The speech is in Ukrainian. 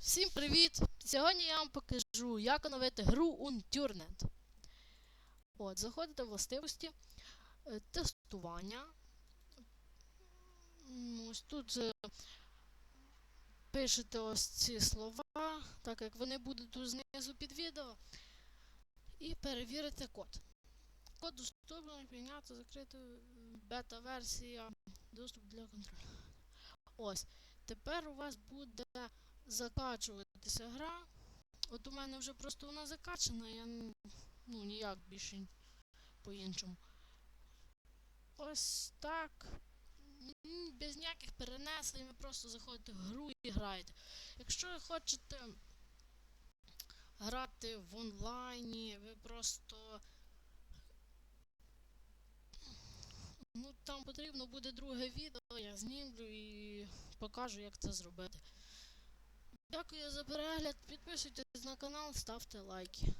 Всім привіт! Сьогодні я вам покажу, як оновити гру Unturned. От, заходите в властивості, е, тестування. Ось тут е, пишете ось ці слова, так як вони будуть тут знизу під відео. І перевірите код. Код доступний, прийняти, закрити бета-версія, доступ для контролю. Ось. Тепер у вас буде закачуватися гра. От у мене вже просто вона закачана, я ну ніяк більше по-іншому. Ось так. Без ніяких перенесень, ви просто заходите в гру і граєте. Якщо ви хочете грати в онлайні, ви просто. Ну, там потрібно буде друге відео, я знімлю і покажу, як це зробити. Дякую за перегляд, підписуйтесь на канал, ставте лайки.